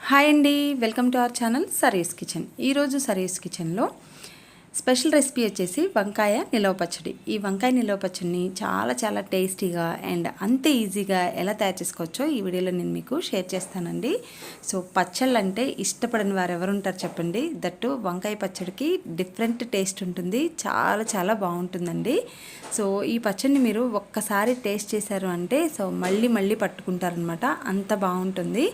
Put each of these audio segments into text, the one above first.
Hi అండి welcome to our channel Sari's kitchen. ఈరోజు saris కిచెన్లో స్పెషల్ రెసిపీ వచ్చేసి వంకాయ నిలవ పచ్చడి. ఈ వంకాయ నిలవ పచ్చడిని చాలా చాలా టేస్టీగా అండ్ అంతే ఈజీగా ఎలా తయారు చేసుకోవచ్చో ఈ వీడియోలో నేను మీకు షేర్ చేస్తానండి. సో పచ్చళ్ళు అంటే ఇష్టపడని వారు ఎవరు ఉంటారు చెప్పండి. దట్టు వంకాయ పచ్చడికి డిఫరెంట్ టేస్ట్ ఉంటుంది. చాలా చాలా బాగుంటుందండి. సో ఈ పచ్చడిని మీరు ఒక్కసారి టేస్ట్ చేశారు అంటే సో మళ్ళీ మళ్ళీ పట్టుకుంటారనమాట. అంత బాగుంటుంది.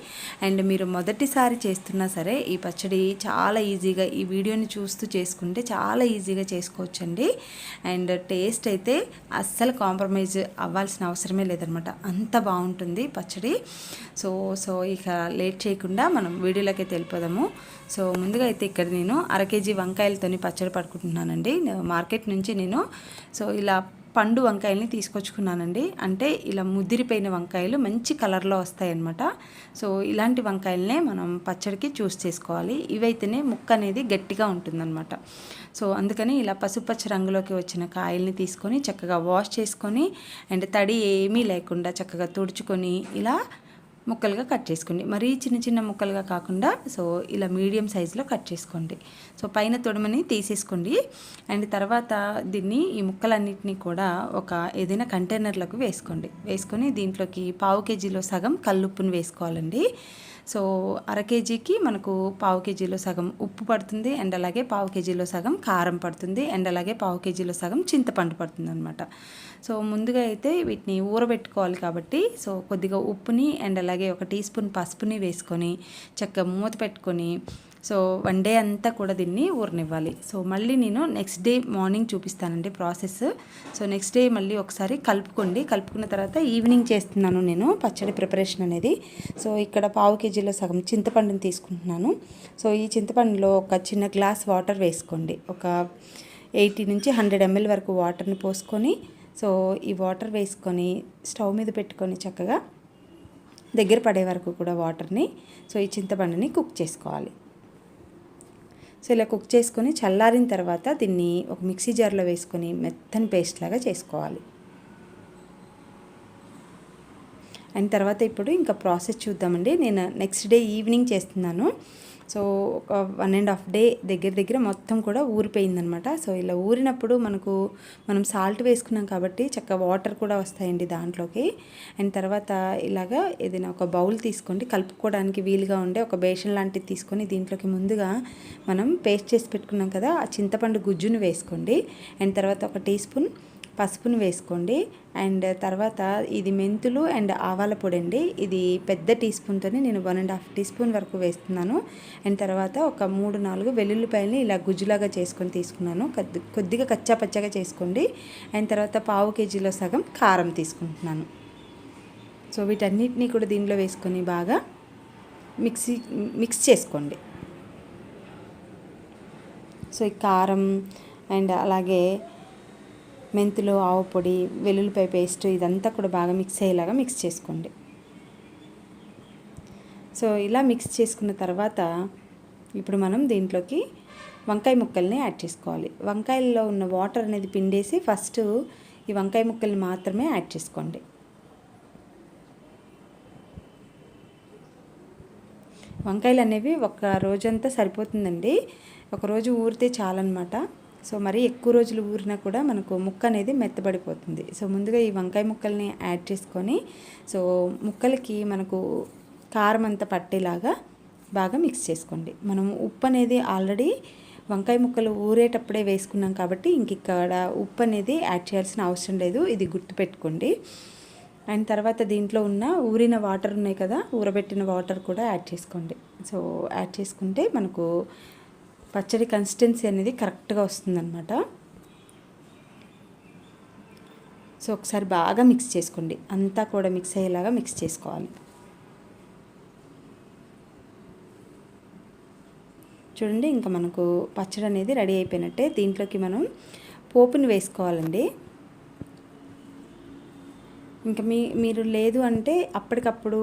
అండ్ మీరు మొదటిసారి చేస్తున్నా సరే ఈ పచ్చడి చాలా ఈజీగా ఈ వీడియోని చూస్తూ చేసుకుంటే చాలా చాలా ఈజీగా చేసుకోవచ్చండి. అండ్ టేస్ట్ అయితే అస్సలు కాంప్రమైజ్ అవ్వాల్సిన అవసరమే లేదనమాట. అంత బాగుంటుంది పచ్చడి. సో సో ఇక లేట్ చేయకుండా మనం వీడియోలోకి వెళ్ళిపోదాము. సో ముందుగా అయితే ఇక్కడ నేను అర కేజీ వంకాయలతోని పచ్చడి పడుకుంటున్నానండి మార్కెట్ నుంచి నేను. సో ఇలా పండు వంకాయల్ని తీసుకొచ్చుకున్నానండి. అంటే ఇలా ముదిరిపోయిన వంకాయలు మంచి కలర్లో వస్తాయన్నమాట. సో ఇలాంటి వంకాయలనే మనం పచ్చడికి చూస్ చేసుకోవాలి. ఇవైతేనే ముక్క అనేది గట్టిగా ఉంటుందన్నమాట. సో అందుకని ఇలా పసుపచ్చ రంగులోకి వచ్చిన కాయల్ని తీసుకొని చక్కగా వాష్ చేసుకొని అండ్ తడి ఏమీ లేకుండా చక్కగా తుడుచుకొని ఇలా ముక్కలుగా కట్ చేసుకోండి. మరీ చిన్న చిన్న ముక్కలుగా కాకుండా సో ఇలా మీడియం సైజులో కట్ చేసుకోండి. సో పైన తొడమని తీసేసుకోండి. అండ్ తర్వాత దీన్ని ఈ ముక్కలన్నింటినీ కూడా ఒక ఏదైనా కంటైనర్లకు వేసుకోండి. వేసుకొని దీంట్లోకి పావు కేజీలో సగం కల్లుప్పును వేసుకోవాలండి. సో అర కేజీకి మనకు పావు కేజీలో సగం ఉప్పు పడుతుంది అండ్ అలాగే పావు కేజీలో సగం కారం పడుతుంది అండ్ అలాగే పావు కేజీలో సగం చింతపండు పడుతుంది అనమాట సో ముందుగా అయితే వీటిని ఊరబెట్టుకోవాలి కాబట్టి సో కొద్దిగా ఉప్పుని అండ్ అలాగే ఒక టీ స్పూన్ పసుపుని వేసుకొని చక్కగా మూత పెట్టుకొని సో వన్ డే అంతా కూడా దీన్ని ఊరనివ్వాలి. సో మళ్ళీ నేను నెక్స్ట్ డే మార్నింగ్ చూపిస్తానండి ప్రాసెస్. సో నెక్స్ట్ డే మళ్ళీ ఒకసారి కలుపుకోండి. కలుపుకున్న తర్వాత ఈవినింగ్ చేస్తున్నాను నేను పచ్చడి ప్రిపరేషన్ అనేది. సో ఇక్కడ పావు కేజీలో సగం చింతపండుని తీసుకుంటున్నాను. సో ఈ చింతపండులో ఒక చిన్న గ్లాస్ వాటర్ వేసుకోండి. ఒక ఎయిటీ నుంచి హండ్రెడ్ ఎంఎల్ వరకు వాటర్ని పోసుకొని సో ఈ వాటర్ వేసుకొని స్టవ్ మీద పెట్టుకొని చక్కగా దగ్గర పడే వరకు కూడా వాటర్ని సో ఈ చింతపండుని కుక్ చేసుకోవాలి. సో ఇలా కుక్ చేసుకొని చల్లారిన తర్వాత దీన్ని ఒక మిక్సీ జార్లో వేసుకొని మెత్తని పేస్ట్ లాగా చేసుకోవాలి. అండ్ తర్వాత ఇప్పుడు ఇంకా ప్రాసెస్ చూద్దామండి. నేను నెక్స్ట్ డే ఈవినింగ్ చేస్తున్నాను. సో ఒక వన్ అండ్ హాఫ్ డే దగ్గర దగ్గర మొత్తం కూడా ఊరిపోయిందనమాట. సో ఇలా ఊరినప్పుడు మనకు మనం సాల్ట్ వేసుకున్నాం కాబట్టి చక్క వాటర్ కూడా వస్తాయండి దాంట్లోకి. అండ్ తర్వాత ఇలాగా ఏదైనా ఒక బౌల్ తీసుకోండి. కలుపుకోవడానికి వీలుగా ఉండే ఒక బేషన్ లాంటిది తీసుకొని దీంట్లోకి ముందుగా మనం పేస్ట్ చేసి పెట్టుకున్నాం కదా ఆ చింతపండు గుజ్జును వేసుకోండి. అండ్ తర్వాత ఒక టీ స్పూన్ పసుపును వేసుకోండి. అండ్ తర్వాత ఇది మెంతులు అండ్ ఆవాల పొడి అండి. ఇది పెద్ద టీ స్పూన్తో నేను one and half teaspoon వరకు వేస్తున్నాను. అండ్ తర్వాత ఒక మూడు నాలుగు వెల్లుల్లిపాయలని ఇలా గుజ్జులాగా చేసుకొని తీసుకున్నాను. కొద్దిగా కచ్చా పచ్చగా చేసుకోండి. అండ్ తర్వాత పావు కేజీలో సగం కారం తీసుకుంటున్నాను. సో వీటన్నిటినీ కూడా దీనిలో వేసుకొని బాగా మిక్సీ మిక్స్ చేసుకోండి. సో ఈ కారం అండ్ అలాగే మెంతులు ఆవు పొడి వెల్లుల్లిపాయ పేస్ట్ ఇదంతా కూడా బాగా మిక్స్ అయ్యేలాగా మిక్స్ చేసుకోండి. సో ఇలా మిక్స్ చేసుకున్న తర్వాత ఇప్పుడు మనం దీంట్లోకి వంకాయ ముక్కల్ని యాడ్ చేసుకోవాలి. వంకాయల్లో ఉన్న వాటర్ అనేది పిండేసి ఫస్ట్ ఈ వంకాయ ముక్కల్ని మాత్రమే యాడ్ చేసుకోండి. వంకాయలు అనేవి ఒక రోజంతా సరిపోతుందండి. ఒక రోజు ఊరితే చాలన్నమాట. సో మరి ఎక్కువ రోజులు ఊరినా కూడా మనకు ముక్క అనేది మెత్తబడిపోతుంది. సో ముందుగా ఈ వంకాయ ముక్కల్ని యాడ్ చేసుకొని సో ముక్కలకి మనకు కారం అంతా పట్టేలాగా బాగా మిక్స్ చేసుకోండి. మనం ఉప్పు అనేది ఆల్రెడీ వంకాయ ముక్కలు ఊరేటప్పుడే వేసుకున్నాం కాబట్టి ఇంక ఇక్కడ ఉప్పు అనేది యాడ్ చేయాల్సిన అవసరం లేదు ఇది గుర్తుపెట్టుకోండి. అండ్ తర్వాత దీంట్లో ఉన్న ఊరిన వాటర్ ఉన్నాయి కదా ఊరబెట్టిన వాటర్ కూడా యాడ్ చేసుకోండి. సో యాడ్ చేసుకుంటే మనకు పచ్చడి కన్సిస్టెన్సీ అనేది కరెక్ట్గా వస్తుందన్నమాట. సో ఒకసారి బాగా మిక్స్ చేసుకోండి. అంతా కూడా మిక్స్ అయ్యేలాగా మిక్స్ చేసుకోవాలి. చూడండి ఇంకా మనకు పచ్చడి అనేది రెడీ అయిపోయినట్టే దీంట్లోకి మనం పోపుని వేసుకోవాలండి. ఇంకా మీ మీరు లేదు అంటే అప్పటికప్పుడు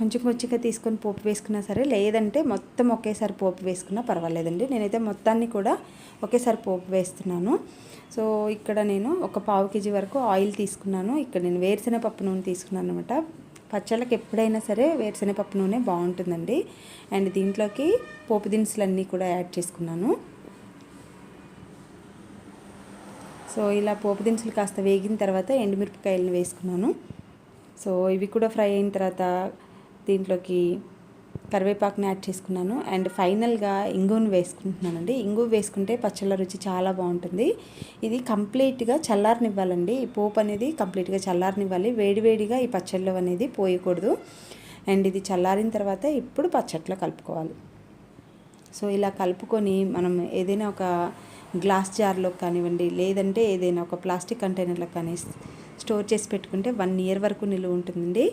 కొంచెం కొంచెంగా తీసుకొని పోపు వేసుకున్నా సరే లేదంటే మొత్తం ఒకేసారి పోపు వేసుకున్నా పర్వాలేదండి. నేనైతే మొత్తాన్ని కూడా ఒకేసారి పోపు వేస్తున్నాను. సో ఇక్కడ నేను ఒక పావు కేజీ వరకు ఆయిల్ తీసుకున్నాను. ఇక్కడ నేను వేరుశెనగపప్పు నూనె తీసుకున్నాను అనమాట పచ్చళ్ళకి ఎప్పుడైనా సరే వేరుశెనగపప్పు నూనె బాగుంటుందండి. అండ్ దీంట్లోకి పోపు దినుసులన్నీ కూడా యాడ్ చేసుకున్నాను. సో ఇలా పోపు దినుసులు కాస్త వేగిన తర్వాత ఎండుమిరపకాయలను వేసుకున్నాను. సో ఇవి కూడా ఫ్రై అయిన తర్వాత దీంట్లోకి కరివేపాకుని యాడ్ చేసుకున్నాను. అండ్ ఫైనల్గా ఇంగువను వేసుకుంటున్నానండి. ఇంగువ వేసుకుంటే పచ్చళ్ళ రుచి చాలా బాగుంటుంది. ఇది కంప్లీట్గా చల్లారనివ్వాలండి. ఈ పోపు అనేది కంప్లీట్గా చల్లారనివ్వాలి. వేడివేడిగా ఈ పచ్చళ్ళు అనేది పోయకూడదు. అండ్ ఇది చల్లారిన తర్వాత ఇప్పుడు పచ్చట్లో కలుపుకోవాలి. సో ఇలా కలుపుకొని మనం ఏదైనా ఒక గ్లాస్ జార్లో కానివ్వండి లేదంటే ఏదైనా ఒక ప్లాస్టిక్ కంటైనర్లో కానీ స్టోర్ చేసి పెట్టుకుంటే వన్ ఇయర్ వరకు నిలువ ఉంటుందండి.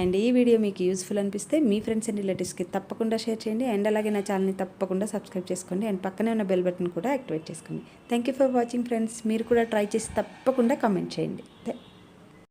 అండ్ ఈ వీడియో మీకు యూస్ఫుల్ అనిపిస్తే మీ ఫ్రెండ్స్ అండ్ రిలేటివ్స్కి తప్పకుండా షేర్ చేయండి. అండ్ అలాగే నా ఛానల్ని తప్పకుండా సబ్స్క్రైబ్ చేసుకోండి. అండ్ పక్కనే ఉన్న బెల్ బటన్ కూడా యాక్టివేట్ చేసుకోండి. Thank you for watching friends మీరు కూడా ట్రై చేసి తప్పకుండా కామెంట్ చేయండి.